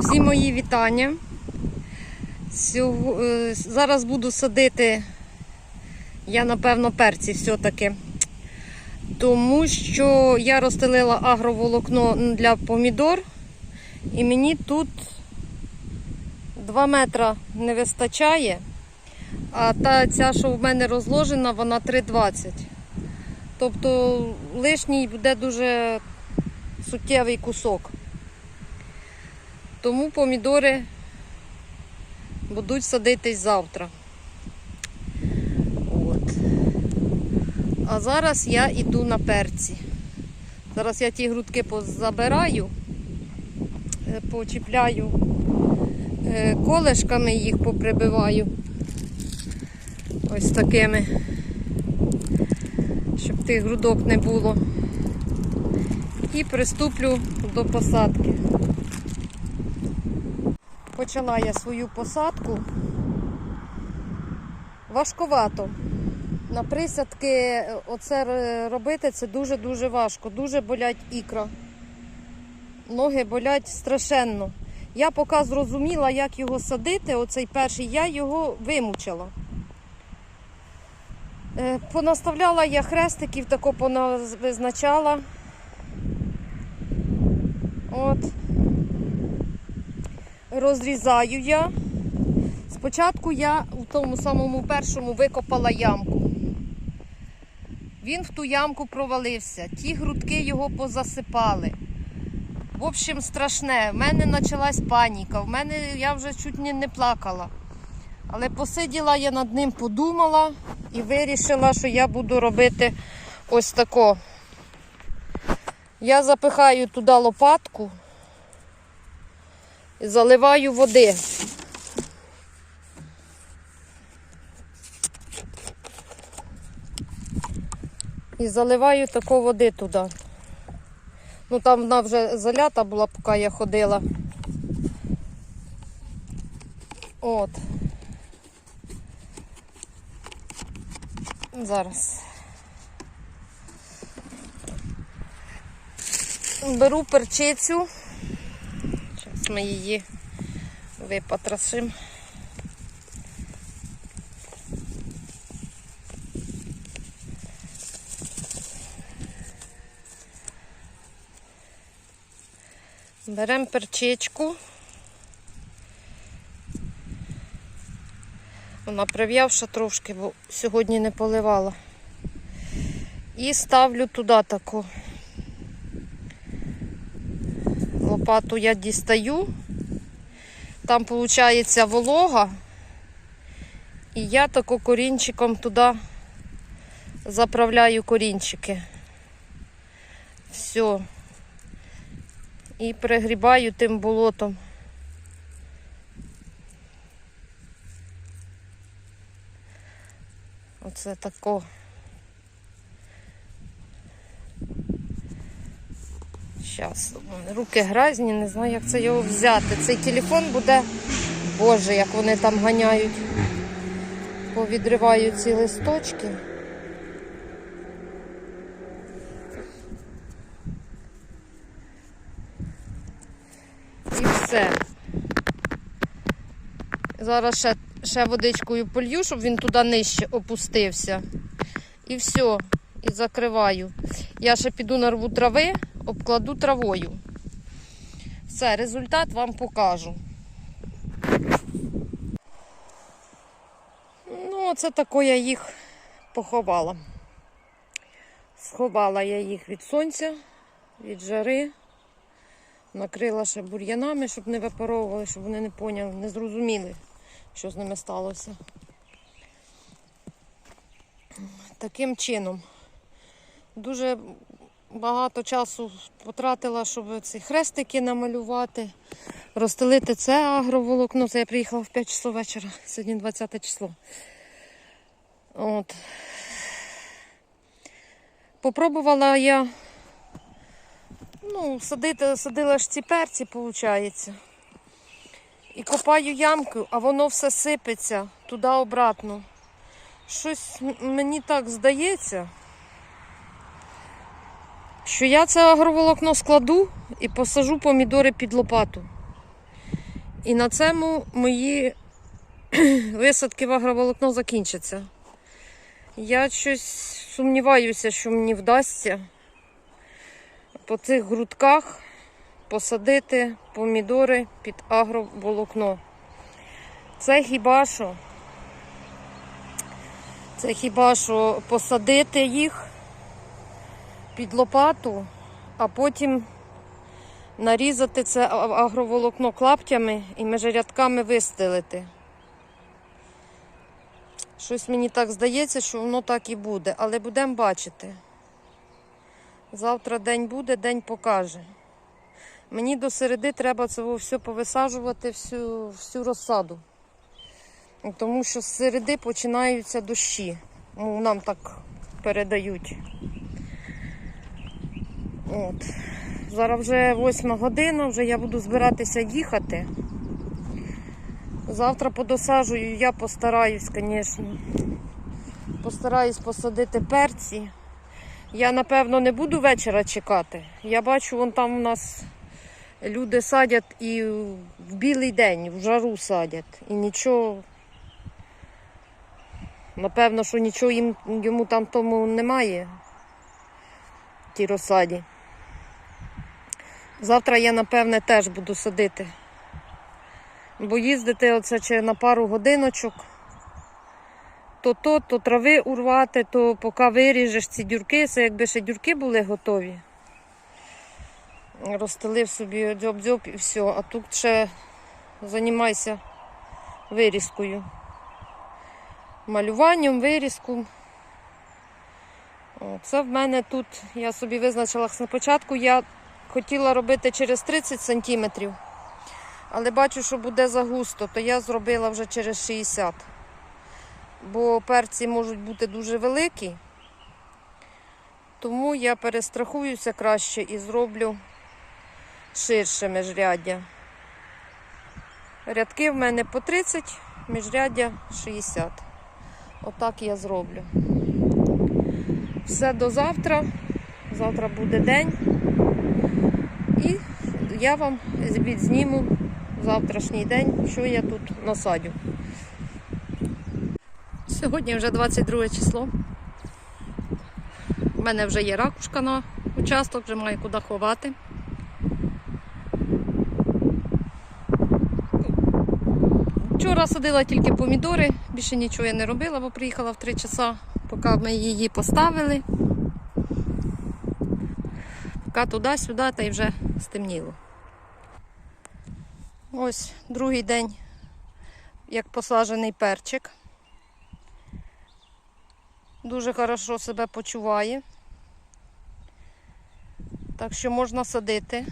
Всі мої вітання. Е, Зараз буду садити, я напевно, перці все-таки. Тому що я розстелила агроволокно для помідор, і мені тут 2 метра не вистачає. А та ця, що в мене розложена, вона 3,20. Тобто лишній буде дуже суттєвий кусок. Тому помідори будуть садитись завтра. От. А зараз я йду на перці. Зараз я ті грудки позабираю, е, почіпляю е, колешками їх поприбиваю. Ось такими, щоб тих грудок не було. І приступлю до посадки. Почала я свою посадку. Важковато. На присядки е, оце робити це дуже-дуже важко. Дуже болять ікра. Ноги болять страшенно. Я поки зрозуміла, як його садити, оцей перший, я його вимучила. Е, Понаставляла я хрестиків, тако визначала. От. Розрізаю я. Спочатку я у тому самому першому викопала ямку. Він в ту ямку провалився, ті грудки його позасипали. В общем, страшне. В мене почалась паніка. В мене я вже чуть не, не плакала. Але посиділа я над ним, подумала і вирішила, що я буду робити ось тако. Я запихаю туди лопатку і заливаю води. І заливаю тако води туди. Ну там вона вже залята була, поки я ходила. От. Зараз. Беру перчицю. Зараз ми її випатрашимо. Беремо перчичку. Вона прив'явша трошки, бо сьогодні не поливала. І ставлю туди таку. Лопату я дістаю. Там виходить волога. І я тако корінчиком туди заправляю корінчики. Все. І пригрібаю тим болотом. Оце тако. Зараз, руки грязні, не знаю, як це його взяти. Цей телефон буде, боже, як вони там ганяють. Повідриваю ці листочки. І все. Зараз ще, ще водичкою полью, щоб він туди нижче опустився. І все. І закриваю. Я ще піду нарву трави, обкладу травою. Все, результат вам покажу. Ну, оце тако я їх поховала. Сховала я їх від сонця, від жари. Накрила ще бур'янами, щоб не випаровували, щоб вони не поняли, не зрозуміли, що з ними сталося. Таким чином. Дуже багато часу потратила, щоб ці хрестики намалювати, розстелити це агроволокно. Це я приїхала в 5 часов вечора, сьогодні 20 число. От. Попробувала я ну, садити, садила ж ці перці, виходить. І копаю ямку, а воно все сипеться туди-обратно. Щось мені так здається, що я це агроволокно складу і посажу помідори під лопату. І на цьому мої висадки в агроволокно закінчаться. Я щось сумніваюся, що мені вдасться по цих грудках посадити помідори під агроволокно. Це хіба що? Це хіба що посадити їх під лопату, а потім нарізати це агроволокно клаптями і межрядками вистелити. Щось мені так здається, що воно так і буде, але будемо бачити. Завтра день буде, день покаже. Мені до середи треба це все повисаджувати, всю, всю розсаду. Тому що з середи починаються дощі. Ну, нам так передають. От. Зараз вже восьма година, вже я буду збиратися їхати. Завтра подосаджую, я постараюсь, звісно. Постараюсь посадити перці. Я, напевно, не буду вечора чекати. Я бачу, вон там у нас люди садять і в білий день, в жару садять. І нічого. Напевно, що нічого їм, йому там тому немає. в Тій розсаді. Завтра я, напевне, теж буду садити. Бо їздити оце чи на пару годиночок, то то, то трави урвати, то поки виріжеш ці дюрки, це якби ще дюрки були готові. Розстелив собі дзьоб-дзьоб і все. А тут ще займайся вирізкою. Малюванням, вирізком. Це в мене тут, я собі визначила на початку, я хотіла робити через 30 сантиметрів, але бачу, що буде загусто, то я зробила вже через 60. Бо перці можуть бути дуже великі, тому я перестрахуюся краще і зроблю ширше міжряддя. Рядки в мене по 30, міжряддя 60. Отак я зроблю. Все до завтра. Завтра буде день. І я вам відзніму завтрашній день, що я тут насадю. Сьогодні вже 22 число. У мене вже є ракушка на участок, вже маю куди ховати. Вчора садила тільки помідори, більше нічого я не робила, бо приїхала в 3 часа, поки ми її поставили. Поки туди-сюди, та й вже стемніло. Ось другий день, як посаджений перчик. Дуже хорошо себе почуває. Так що можна садити.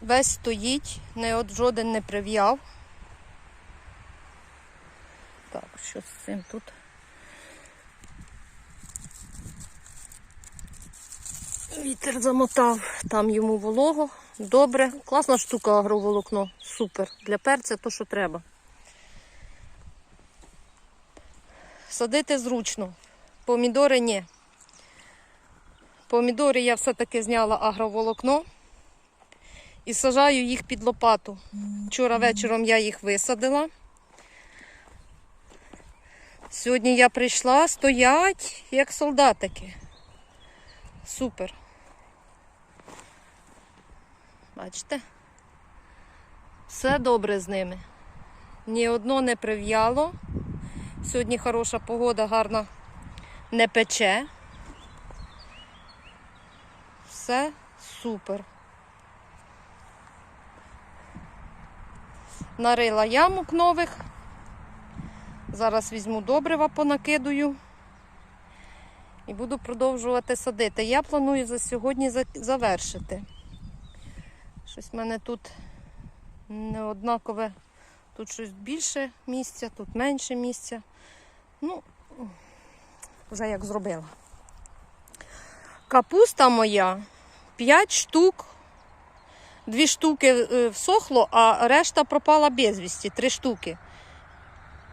Весь стоїть, не от жоден не прив'яв. Так, що з цим тут? Вітер замотав, там йому волого. Добре. Класна штука агроволокно. Супер. Для перця то, що треба. Садити зручно. Помідори ні. Помідори я все-таки зняла агроволокно і сажаю їх під лопату. Вчора вечором я їх висадила. Сьогодні я прийшла, стоять як солдатики. Супер. Бачите? Все добре з ними. Ні одно не прив'яло. Сьогодні хороша погода, гарна не пече. Все супер. Нарила ямок нових. Зараз візьму добрива, понакидую і буду продовжувати садити. Я планую за сьогодні завершити. Щось в мене тут не однакове. Тут щось більше місця, тут менше місця. Ну, вже як зробила. Капуста моя 5 штук. Дві штуки е, всохло, а решта пропала безвісті, три штуки.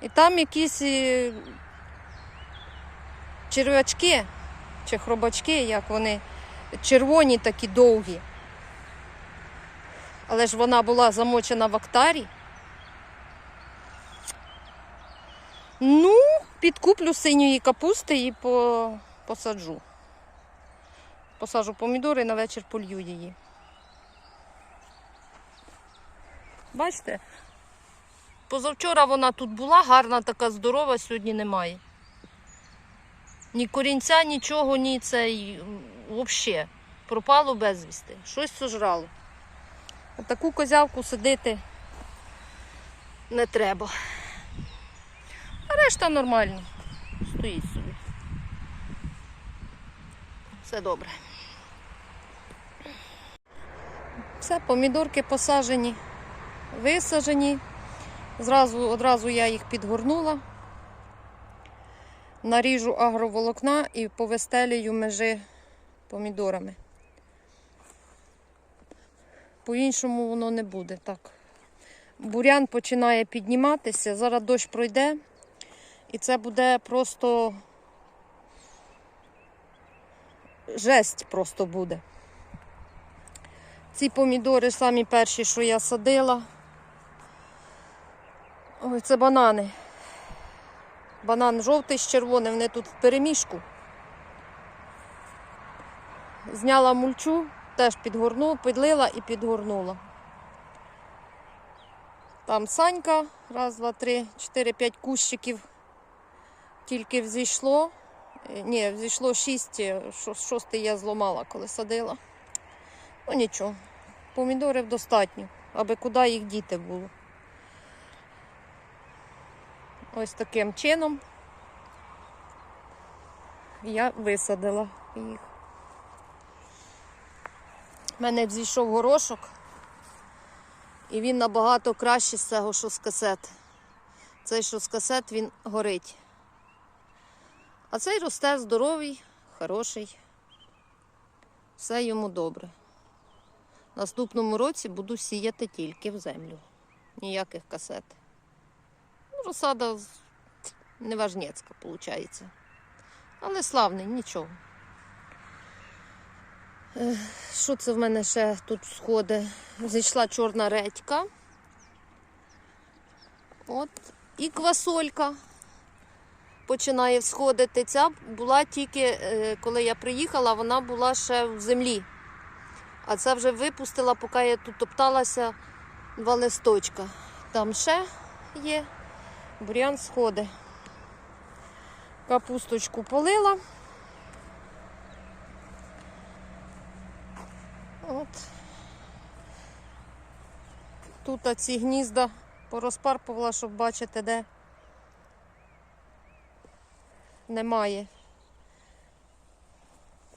І там якісь е, червячки чи хробачки, як вони, червоні такі довгі. Але ж вона була замочена в актарі. Ну, підкуплю синьої капусти і по... посаджу. Посажу помідори і на вечір полью її. Бачите? Позавчора вона тут була, гарна така здорова, сьогодні немає. Ні корінця, нічого, ні цей взагалі. Пропало безвісти. Щось сожрало. Таку козявку сидити не треба. А решта нормально. Стоїть собі. Все добре. Все, помідорки посажені, висажені. Зразу, одразу я їх підгорнула. Наріжу агроволокна і повистелюю межи помідорами. По-іншому воно не буде так. Бурян починає підніматися, зараз дощ пройде, і це буде просто жесть просто буде. Ці помідори самі перші, що я садила. Ой, це банани. Банан жовтий з червоним, вони тут в переміжку. Зняла мульчу, теж підгорнула, підлила і підгорнула. Там санька, раз, два, три, чотири, п'ять кущиків тільки взійшло. Е, Ні, взійшло шість, е, шостий я зламала, коли садила. Ну нічого, помідорів достатньо, аби куди їх діти було. Ось таким чином я висадила їх. У мене взійшов горошок, і він набагато кращий з цього, що з касет. Цей, що з касет, він горить. А цей росте здоровий, хороший. Все йому добре. Наступному році буду сіяти тільки в землю. Ніяких касет. Ну, розсада неважнецька, виходить. Але славний, нічого. Що це в мене ще тут сходить? Зійшла чорна редька. От. І квасолька починає всходити. Ця була тільки, е, коли я приїхала, вона була ще в землі. А це вже випустила, поки я тут топталася два листочка. Там ще є. Бурян сходи. Капусточку полила. От. Тут ці гнізда порозпарпувала, щоб бачити, де немає.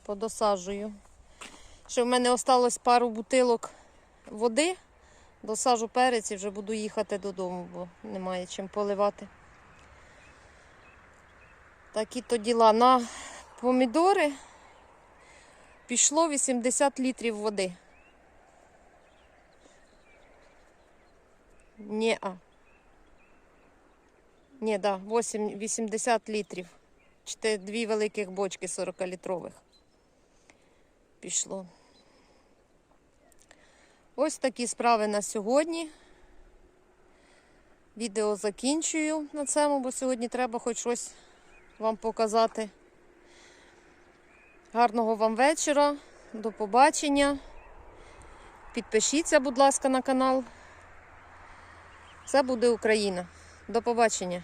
Подосаджую. Ще в мене осталось пару бутилок води. Досажу перець і вже буду їхати додому, бо немає чим поливати. Такі то діла. На помідори пішло 80 літрів води. Ні-а. Ні, да, 8, 80 літрів. Чте дві великих бочки 40-літрових. Пішло. Ось такі справи на сьогодні. Відео закінчую на цьому, бо сьогодні треба хоч щось вам показати. Гарного вам вечора, до побачення. Підпишіться, будь ласка, на канал. Це буде Україна. До побачення.